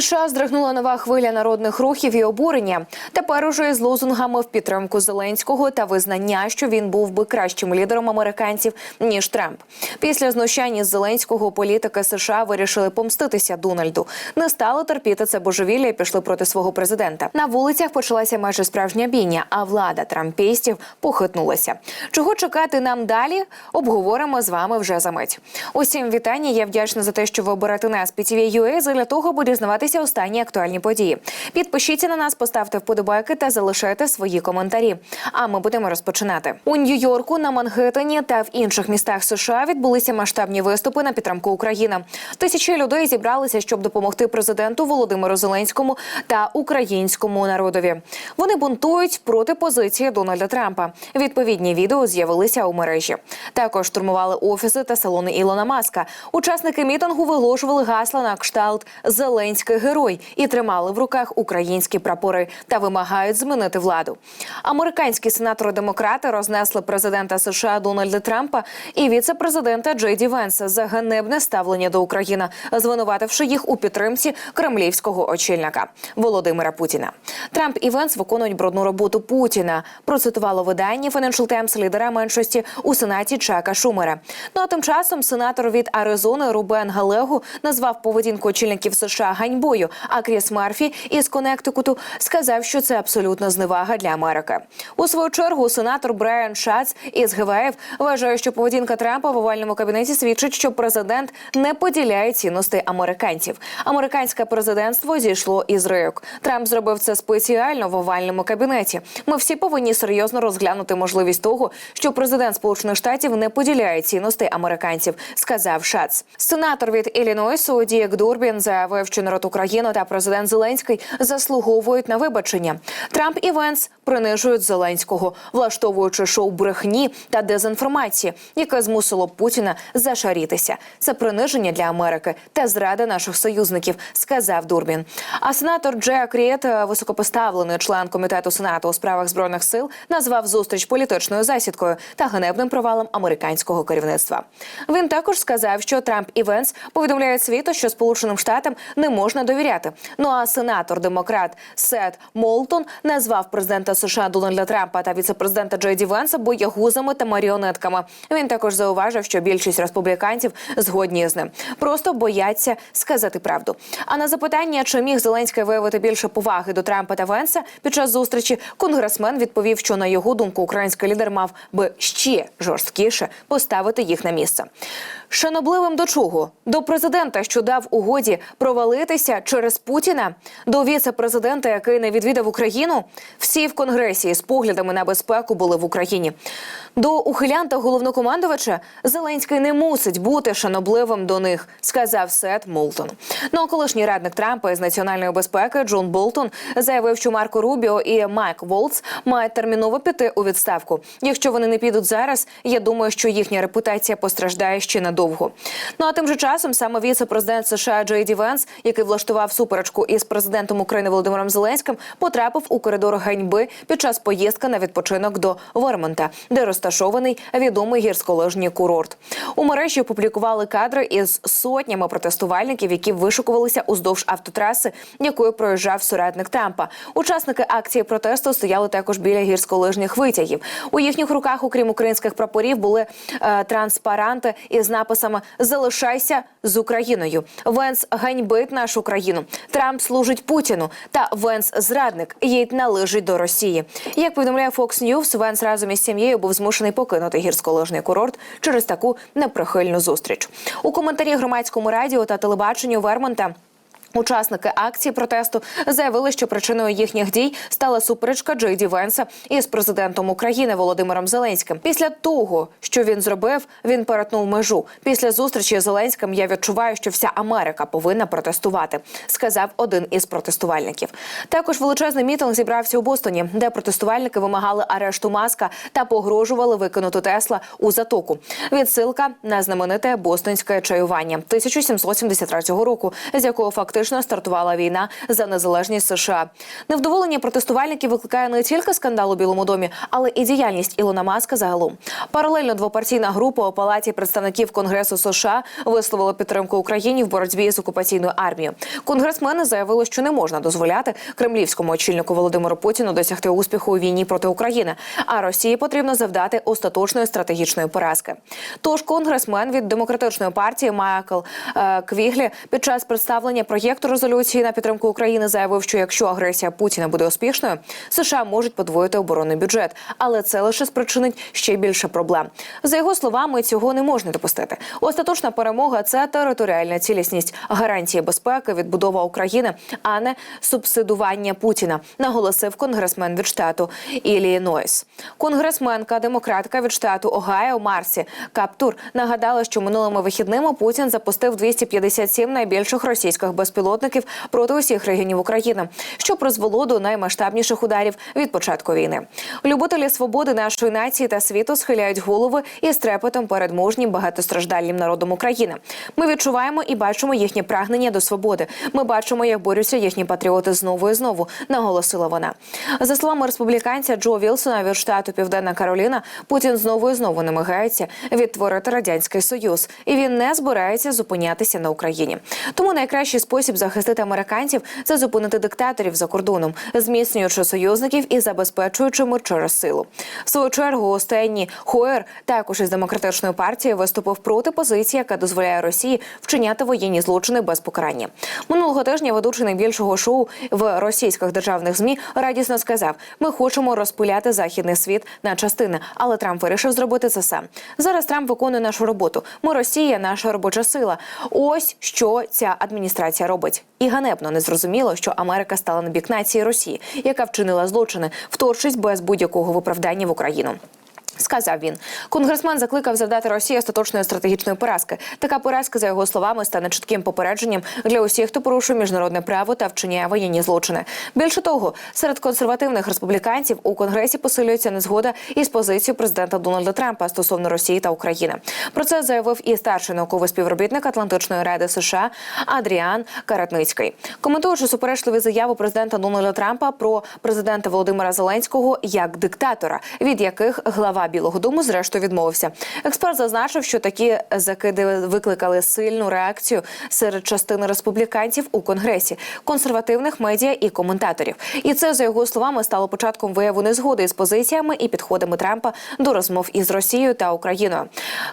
США здригнула нова хвиля народних рухів і обурення. Тепер уже із лозунгами в підтримку Зеленського та визнання, що він був би кращим лідером американців ніж Трамп. Після знущання з Зеленського політики США вирішили помститися Дональду. Не стали терпіти це божевілля і пішли проти свого президента. На вулицях почалася майже справжня бійня, а влада трампістів похитнулася. Чого чекати нам далі? Обговоримо з вами вже за мить. Усім вітання. Я вдячна за те, що ви оберете нас PTV.ua задля того, аби дізнаватися останні актуальні події. Підпишіться на нас, поставте вподобайки та залишайте свої коментарі. А ми будемо розпочинати у Нью-Йорку, на Мангеттені та в інших містах США відбулися масштабні виступи на підтримку України. Тисячі людей зібралися, щоб допомогти президенту Володимиру Зеленському та українському народові. Вони бунтують проти позиції Дональда Трампа. Відповідні відео з'явилися у мережі. Також штурмували офіси та салони Ілона Маска. Учасники мітингу виголошували гасла на кшталт Зеленський герой і тримали в руках українські прапори та вимагають змінити владу. Американські сенатори-демократи рознесли президента США Дональда Трампа і віце-президента Джей Ді Венса за ганебне ставлення до України, звинувативши їх у підтримці кремлівського очільника Володимира Путіна. Трамп і Венс виконують брудну роботу Путіна. Процитувало видання Financial Times лідера меншості у сенаті Чака Шумера. Ну а тим часом сенатор від Аризони Рубен Галегу назвав поведінку очільників США ганьбою. А Кріс Марфі із Коннектикуту сказав, що це абсолютна зневага для Америки. У свою чергу сенатор Брайан Шац із ГВФ вважає, що поведінка Трампа в овальному кабінеті свідчить, що президент не поділяє цінностей американців. Американське президентство зійшло із рейок. Трамп зробив це спеціально в овальному кабінеті. Ми всі повинні серйозно розглянути можливість того, що президент Сполучених Штатів не поділяє цінностей американців, сказав Шац. Сенатор від Іллінойсу Дієк Дурбін заявив, що народ України та президент Зеленський заслуговують на вибачення. Трамп і Венс принижують Зеленського, влаштовуючи шоу брехні та дезінформації, яке змусило Путіна зашарітися. Це приниження для Америки та зрада наших союзників, сказав Дурбін. А сенатор Джек Ріет, високопоставлений член комітету сенату у справах збройних сил, назвав зустріч політичною засідкою та ганебним провалом американського керівництва. Він також сказав, що Трамп і Венс повідомляють світу, що Сполученим Штатам не можна довіряти. Ну а сенатор демократ Сет Молтон назвав президента США Дональда Трампа та віцепрезидента Джей Ді Венса боягузами та маріонетками. Він також зауважив, що більшість республіканців згодні з ним, просто бояться сказати правду. А на запитання, чи міг Зеленський виявити більше поваги до Трампа та Венса під час зустрічі, конгресмен відповів, що на його думку український лідер мав би ще жорсткіше поставити їх на місце. Шанобливим до чого? До президента, що дав угоді провалитися через Путіна, до віце-президента, який не відвідав Україну. Всі в конгресі з поглядами на безпеку були в Україні. До ухилянта головнокомандувача Зеленський не мусить бути шанобливим до них, сказав Сет Молтон. Ну а колишній радник Трампа із національної безпеки Джон Болтон заявив, що Марко Рубіо і Майк Волц мають терміново піти у відставку. Якщо вони не підуть зараз, я думаю, що їхня репутація постраждає ще надовго. Ну а тим же часом саме віце-президент США Джей Ді Венс, який влаштував суперечку із президентом України Володимиром Зеленським, потрапив у коридор ганьби під час поїздки на відпочинок до Вермонта, де розташований відомий гірськолижній курорт. У мережі опублікували кадри із сотнями протестувальників, які вишукувалися уздовж автотраси, якою проїжджав соратник Трампа. Учасники акції протесту стояли також біля гірськолижних витягів. У їхніх руках, окрім українських прапорів, були е, транспаранти із написами Залишайся з Україною. Венс ганьбить нашу країну. Трамп служить Путіну. Та Венс зрадник їй належить до Росії. Як повідомляє Fox News, Венс разом із сім'єю був змушений покинути гірськолижний курорт через таку неприхильну зустріч. У коментарі громадському радіо та телебаченню Вермонта. Учасники акції протесту заявили, що причиною їхніх дій стала суперечка Джей Ді Венса із президентом України Володимиром Зеленським. Після того, що він зробив, він перетнув межу. Після зустрічі з Зеленським я відчуваю, що вся Америка повинна протестувати, сказав один із протестувальників. Також величезний мітинг зібрався у Бостоні, де протестувальники вимагали арешту маска та погрожували викинути Тесла у затоку. Відсилка на знамените бостонське чаювання 1773 року, з якого фактично фактично стартувала війна за незалежність США. Невдоволення протестувальників викликає не тільки скандал у Білому домі, але і діяльність Ілона Маска загалом. Паралельно двопартійна група у палаті представників Конгресу США висловила підтримку Україні в боротьбі з окупаційною армією. Конгресмени заявили, що не можна дозволяти кремлівському очільнику Володимиру Путіну досягти успіху у війні проти України. А Росії потрібно завдати остаточної стратегічної поразки. Тож конгресмен від демократичної партії Майкл е, Квіглі під час представлення проєкту резолюції на підтримку України заявив, що якщо агресія Путіна буде успішною, США можуть подвоїти оборонний бюджет, але це лише спричинить ще більше проблем. За його словами, цього не можна допустити. Остаточна перемога це територіальна цілісність, гарантії безпеки, відбудова України, а не субсидування Путіна, наголосив конгресмен від штату Іллінойс. Конгресменка демократка від штату Огайо Марсі Каптур нагадала, що минулими вихідними Путін запустив 257 найбільших російських безпілотників проти усіх регіонів України, що призвело до наймасштабніших ударів від початку війни. Любителі свободи нашої нації та світу схиляють голови із трепетом перед мужнім багатостраждальним народом України. Ми відчуваємо і бачимо їхнє прагнення до свободи. Ми бачимо, як борються їхні патріоти знову і знову. Наголосила вона. За словами республіканця Джо Вілсона від штату Південна Кароліна, Путін знову і знову намагається відтворити радянський союз, і він не збирається зупинятися на Україні. Тому найкращий спосіб захистити американців це зупинити диктаторів за кордоном, зміцнюючи союзників і забезпечуючи мир через силу. В свою чергу останній Хоер також із демократичної партії виступив проти позиції, яка дозволяє Росії вчиняти воєнні злочини без покарання. Минулого тижня ведучий найбільшого шоу в російських державних змі радісно сказав: Ми хочемо розпиляти західний світ на частини, але Трамп вирішив зробити це сам. Зараз Трамп виконує нашу роботу. Ми Росія, наша робоча сила. Ось що ця адміністрація робить. І ганебно не зрозуміло, що Америка стала на бік нації Росії, яка вчинила злочини, вторгшись без будь-якого виправдання в Україну. Сказав він, конгресмен закликав завдати Росії остаточної стратегічної поразки. Така поразка, за його словами, стане чітким попередженням для усіх, хто порушує міжнародне право та вчиняє воєнні злочини. Більше того, серед консервативних республіканців у конгресі посилюється незгода із позицією президента Дональда Трампа стосовно Росії та України. Про це заявив і старший науковий співробітник Атлантичної ради США Адріан Каратницький, коментуючи суперечливі заяви президента Дональда Трампа про президента Володимира Зеленського як диктатора, від яких глава Білого Дому зрештою відмовився. Експерт зазначив, що такі закиди викликали сильну реакцію серед частини республіканців у конгресі, консервативних медіа і коментаторів. І це за його словами стало початком вияву незгоди із позиціями і підходами Трампа до розмов із Росією та Україною.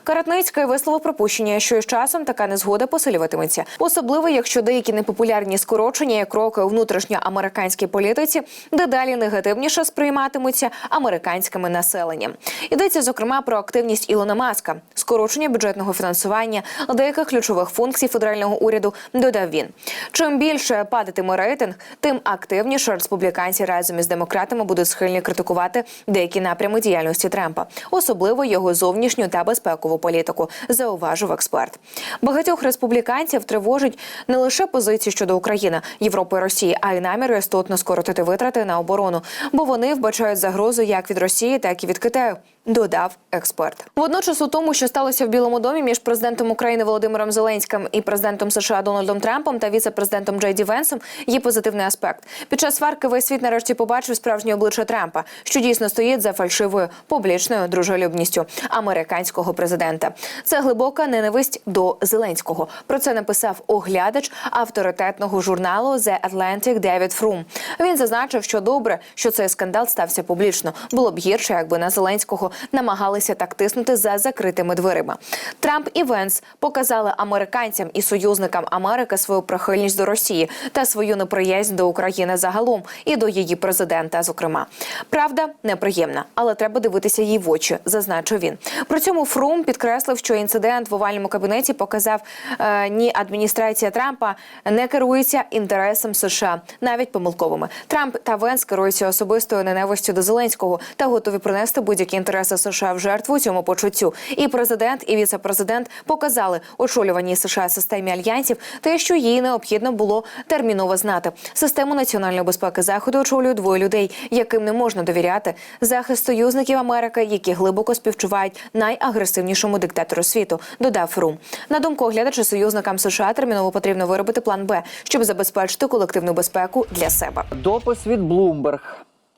Каратницький висловив припущення, що із часом така незгода посилюватиметься, особливо якщо деякі непопулярні скорочення і кроки у внутрішньоамериканській політиці дедалі негативніше сприйматимуться американськими населенням. Йдеться зокрема про активність Ілона Маска, скорочення бюджетного фінансування деяких ключових функцій федерального уряду. Додав він. Чим більше падатиме рейтинг, тим активніше республіканці разом із демократами будуть схильні критикувати деякі напрями діяльності Трампа, особливо його зовнішню та безпекову політику. Зауважив експерт. Багатьох республіканців тривожить не лише позиції щодо України, Європи і Росії, а й наміри істотно скоротити витрати на оборону, бо вони вбачають загрозу як від Росії, так і від Китаю. Додав експерт. Водночас у тому, що сталося в Білому домі між президентом України Володимиром Зеленським і президентом США Дональдом Трампом та віце-президентом Джей Ді Венсом, є позитивний аспект. Під час сварки весь світ нарешті побачив справжнє обличчя Трампа, що дійсно стоїть за фальшивою публічною дружелюбністю американського президента. Це глибока ненависть до Зеленського. Про це написав оглядач авторитетного журналу The Atlantic Девід Фрум. Він зазначив, що добре, що цей скандал стався публічно. Було б гірше, якби на Зеленського намагалися так тиснути за закритими дверима. Трамп і Венс показали американцям і союзникам Америки свою прихильність до Росії та свою неприязнь до України загалом і до її президента. Зокрема, правда неприємна, але треба дивитися їй в очі, зазначив він. При цьому Фрум підкреслив, що інцидент в овальному кабінеті показав е, ні адміністрація Трампа не керується інтересом США, навіть помилковими. Трамп та Венс керуються особистою ненавистю до Зеленського та готові принести будь-які інтереси інтереси США в жертву цьому почуттю. І президент, і віце-президент показали очолюваній США системі альянсів те, що їй необхідно було терміново знати. Систему національної безпеки заходу очолюють двоє людей, яким не можна довіряти. Захист союзників Америки, які глибоко співчувають найагресивнішому диктатору світу. Додав Рум. На думку оглядача союзникам США терміново потрібно виробити план Б, щоб забезпечити колективну безпеку для себе. Допис від Bloomberg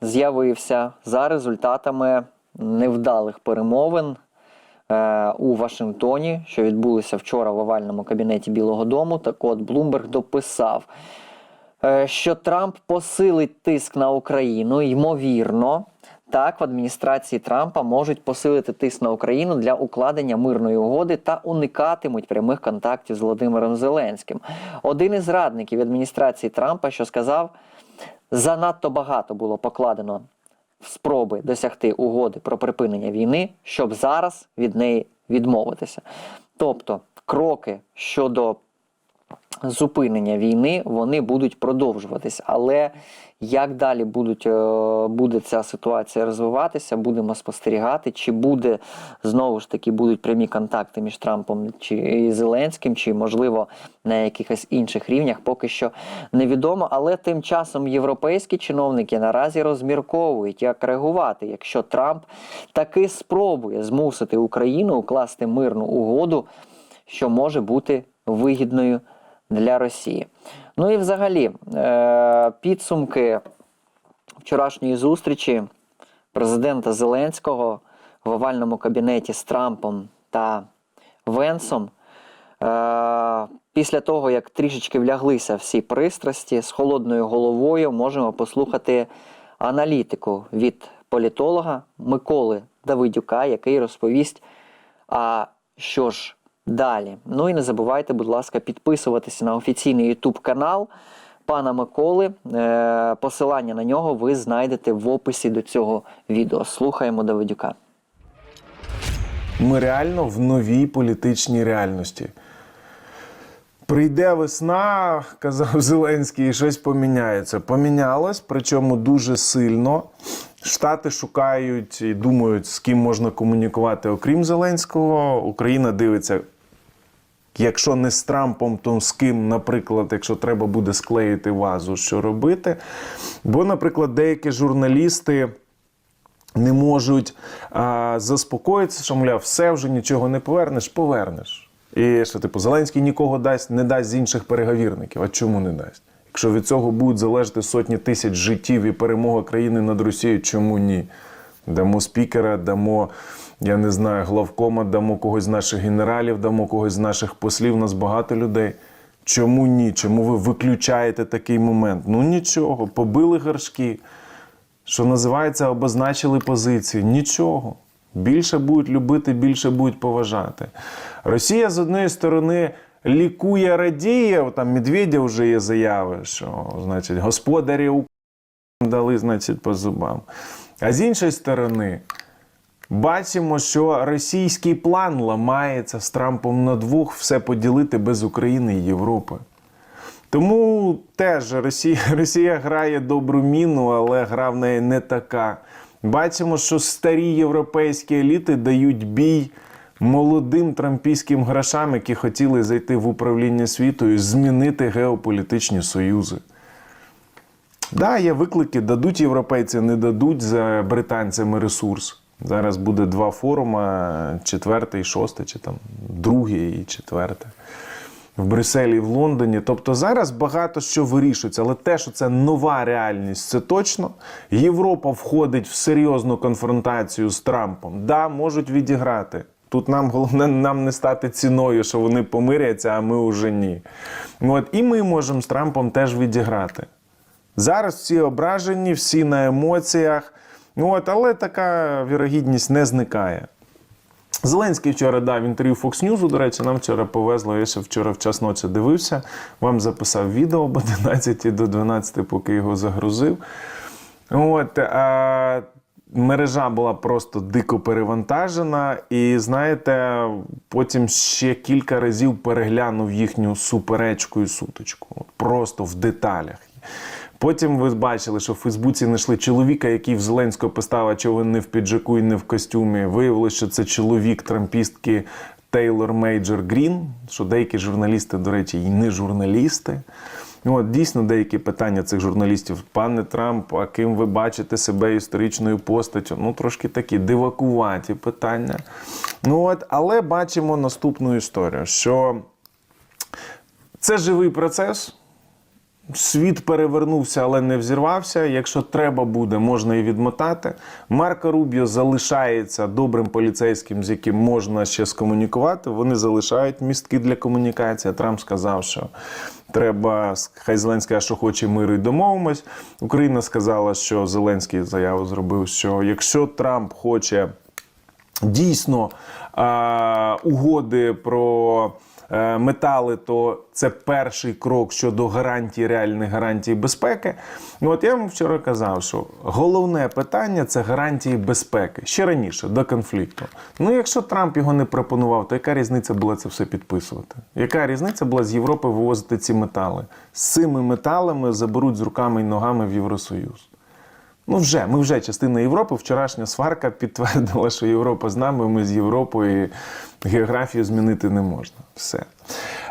з'явився за результатами невдалих перемовин е, у Вашингтоні, що відбулися вчора в овальному кабінеті Білого Дому. Так от Bloomberg дописав, е, що Трамп посилить тиск на Україну, ймовірно. Так, в адміністрації Трампа можуть посилити тиск на Україну для укладення мирної угоди та уникатимуть прямих контактів з Володимиром Зеленським. Один із радників адміністрації Трампа, що сказав, занадто багато було покладено спроби досягти угоди про припинення війни, щоб зараз від неї відмовитися. Тобто, кроки щодо зупинення війни вони будуть продовжуватись. Але як далі будуть, е, буде ця ситуація розвиватися, будемо спостерігати, чи буде знову ж таки будуть прямі контакти між Трампом чи і Зеленським, чи можливо на якихось інших рівнях, поки що невідомо. Але тим часом європейські чиновники наразі розмірковують, як реагувати, якщо Трамп таки спробує змусити Україну укласти мирну угоду, що може бути вигідною для Росії. Ну і взагалі, е, підсумки вчорашньої зустрічі президента Зеленського в овальному кабінеті з Трампом та Венсом. Е, Після того, як трішечки вляглися всі пристрасті з холодною головою, можемо послухати аналітику від політолога Миколи Давидюка, який розповість, а що ж далі. Ну і не забувайте, будь ласка, підписуватися на офіційний YouTube канал пана Миколи. Е, Посилання на нього ви знайдете в описі до цього відео. Слухаємо Давидюка. Ми реально в новій політичній реальності. Прийде весна, казав Зеленський, і щось поміняється. Помінялось, причому дуже сильно. Штати шукають і думають, з ким можна комунікувати, окрім Зеленського. Україна дивиться, якщо не з Трампом, то з ким, наприклад, якщо треба буде склеїти вазу, що робити. Бо, наприклад, деякі журналісти не можуть а, заспокоїтися, що, мовляв, все вже нічого не повернеш, повернеш. І що, типу, Зеленський нікого дасть, не дасть з інших переговірників. А чому не дасть? Якщо від цього будуть залежати сотні тисяч життів і перемога країни над Росією, чому ні? Дамо спікера, дамо, я не знаю, главкома, дамо когось з наших генералів, дамо когось з наших послів, у нас багато людей. Чому ні? Чому ви виключаєте такий момент? Ну нічого, побили горшки що називається, обозначили позиції. Нічого. Більше будуть любити, більше будуть поважати. Росія з однієї сторони лікує, радіє. Там Медведя вже є заяви, що значить, господарі дали значить, по зубам. А з іншої сторони, бачимо, що російський план ламається з Трампом на двох все поділити без України і Європи. Тому теж Росія, Росія грає добру міну, але гра в неї не така. Бачимо, що старі європейські еліти дають бій молодим трампійським грошам, які хотіли зайти в управління світу і змінити геополітичні союзи. Да, є виклики, дадуть європейці, не дадуть за британцями ресурс. Зараз буде два форуми: четвертий, шостий, чи там другий і четвертий. В Брюсселі в Лондоні. Тобто зараз багато що вирішується, але те, що це нова реальність, це точно. Європа входить в серйозну конфронтацію з Трампом. Да, можуть відіграти. Тут нам головне нам не стати ціною, що вони помиряться, а ми уже ні. От, і ми можемо з Трампом теж відіграти. Зараз всі ображені, всі на емоціях. От, але така вірогідність не зникає. Зеленський вчора дав інтерв'ю Fox News, до речі, нам вчора повезло. Я ще вчора в час ночі дивився. Вам записав відео об 11 до 12, поки його загрузив. От, а, мережа була просто дико перевантажена. І знаєте, потім ще кілька разів переглянув їхню суперечку і сутичку. От, просто в деталях. Потім ви бачили, що в Фейсбуці знайшли чоловіка, який в Зеленського поставив, він не в піджаку і не в костюмі. Виявилося, що це чоловік трампістки Тейлор Мейджор Грін, що деякі журналісти, до речі, і не журналісти. Ну, От дійсно деякі питання цих журналістів, пане Трамп, а ким ви бачите себе історичною постаттю? Ну, трошки такі дивакуваті питання. Ну от, але бачимо наступну історію, що це живий процес. Світ перевернувся, але не взірвався. Якщо треба буде, можна і відмотати. Марко Рубіо залишається добрим поліцейським, з яким можна ще скомунікувати. Вони залишають містки для комунікації. Трамп сказав, що треба, хай Зеленський, що хоче миру і домовимось. Україна сказала, що Зеленський заяву зробив, що якщо Трамп хоче дійсно е, угоди про метали, то це перший крок щодо гарантій, реальних гарантій безпеки. Ну, от я вам вчора казав, що головне питання це гарантії безпеки ще раніше, до конфлікту. Ну, якщо Трамп його не пропонував, то яка різниця була це все підписувати? Яка різниця була з Європи вивозити ці метали? З цими металами заберуть з руками і ногами в Євросоюз. Ну, вже, ми вже частина Європи. Вчорашня сварка підтвердила, що Європа з нами, ми з Європою, географію змінити не можна. Все.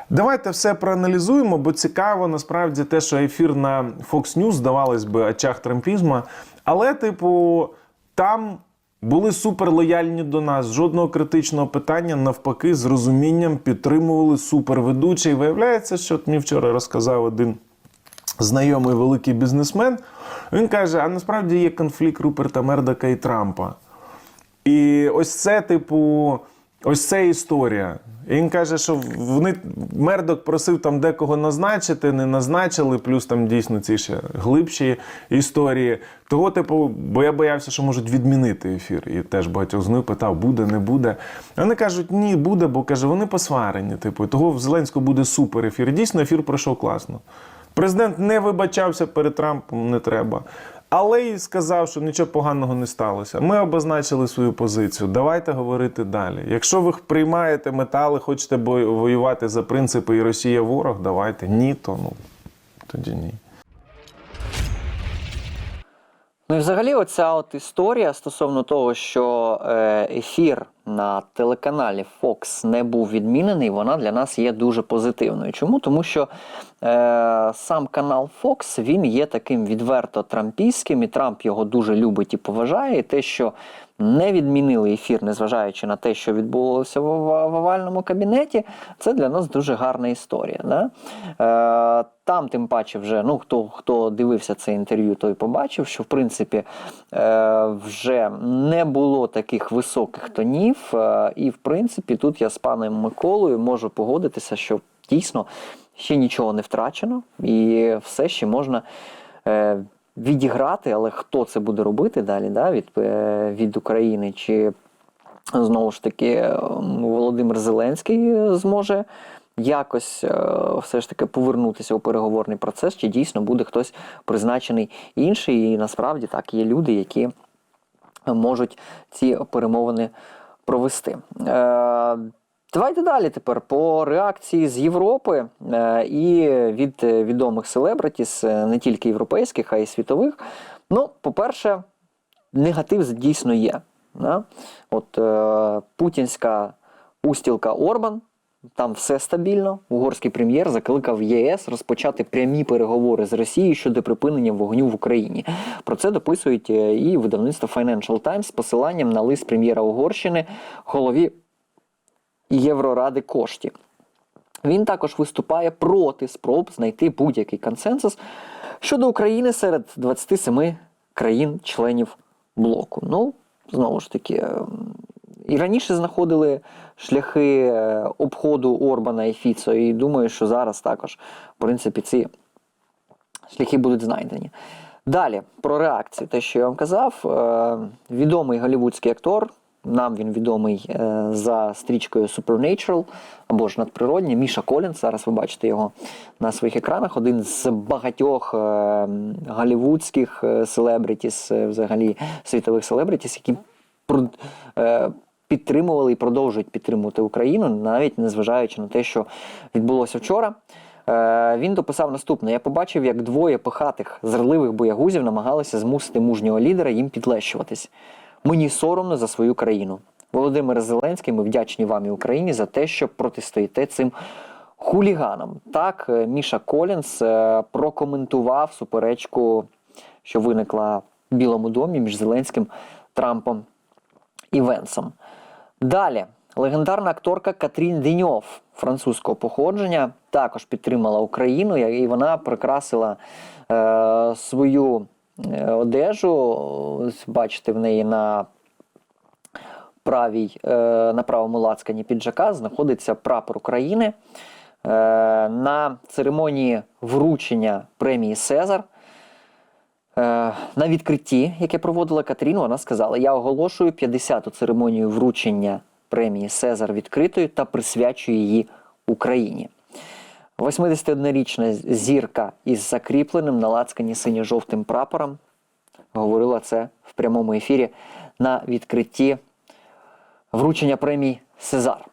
Давайте все проаналізуємо, бо цікаво насправді те, що ефір на Fox News, здавалось би, очах трампізма. Але, типу, там були суперлояльні до нас, жодного критичного питання, навпаки, з розумінням підтримували суперведучий. Виявляється, що от мені вчора розказав один знайомий великий бізнесмен. Він каже: а насправді є конфлікт Руперта Мердака і Трампа. І ось це, типу, ось це історія. І він каже, що вони Мердок просив там декого назначити, не назначили, плюс там дійсно ці ще глибші історії. Того, типу, бо я боявся, що можуть відмінити ефір. І теж багатьох з них питав, буде, не буде. Вони кажуть, ні, буде, бо каже, вони посварені. Типу, того в Зеленського буде супер ефір. Дійсно, ефір пройшов класно. Президент не вибачався перед Трампом, не треба. Але й сказав, що нічого поганого не сталося. Ми обозначили свою позицію. Давайте говорити далі. Якщо ви приймаєте метали, хочете воювати за принципи і Росія ворог, давайте. Ні, то ну тоді ні. Ну і взагалі, оця от історія стосовно того, що е, ефір на телеканалі Fox не був відмінений, вона для нас є дуже позитивною. Чому? Тому що е, сам канал Fox він є таким відверто трампійським, і Трамп його дуже любить і поважає. І те, що не відмінили ефір, незважаючи на те, що відбулося в, в, в овальному кабінеті, це для нас дуже гарна історія. Да? Е, там, тим паче, вже ну хто хто дивився це інтерв'ю, той побачив, що в принципі е, вже не було таких високих тонів. Е, і в принципі, тут я з паном Миколою можу погодитися, що дійсно ще нічого не втрачено, і все ще можна. Е, Відіграти, але хто це буде робити далі да, від, е, від України? Чи знову ж таки е, Володимир Зеленський зможе якось е, все ж таки повернутися у переговорний процес, чи дійсно буде хтось призначений інший? І насправді так є люди, які можуть ці перемовини провести. Давайте далі тепер по реакції з Європи е, і від відомих селебритіс, е, не тільки європейських, а й світових. Ну, по-перше, негатив дійсно є. От е, путінська устілка Орбан. Там все стабільно. Угорський прем'єр закликав ЄС розпочати прямі переговори з Росією щодо припинення вогню в Україні. Про це дописують і видавництво Financial Times з посиланням на лист прем'єра Угорщини голові Євроради Кошті. Він також виступає проти спроб знайти будь-який консенсус щодо України серед 27 країн-членів блоку. Ну, знову ж таки, ем, і раніше знаходили шляхи е, обходу Орбана і Фіцо, і думаю, що зараз також, в принципі, ці шляхи будуть знайдені. Далі про реакцію. Те, що я вам казав, е, відомий голівудський актор. Нам він відомий е, за стрічкою Supernatural або ж надприродні. Міша Колінс. Зараз ви бачите його на своїх екранах. Один з багатьох е, голівудських е, селебритіс, взагалі світових селебритіс, які підтримували і продовжують підтримувати Україну, навіть незважаючи на те, що відбулося вчора. Він дописав наступне: я побачив, як двоє пихатих зрливих боягузів намагалися змусити мужнього лідера їм підлещуватись. Мені соромно за свою країну. Володимир Зеленський, ми вдячні вам і Україні за те, що протистоїте цим хуліганам. Так, е, Міша Колінс е, прокоментував суперечку, що виникла в Білому домі між Зеленським, Трампом і Венсом. Далі, легендарна акторка Катрін Деньов французького походження також підтримала Україну, і вона прикрасила е, свою одежу. Бачите, в неї на правій, е, на правому лацкані піджака знаходиться прапор України. Е, на церемонії вручення премії Сезар. Е, На відкритті, яке проводила Катріну, вона сказала: Я оголошую 50-ту церемонію вручення премії Сезар відкритою та присвячую її Україні. 81-річна зірка із закріпленим на лацкані синьо-жовтим прапором говорила це в прямому ефірі на відкритті вручення премії Сезар.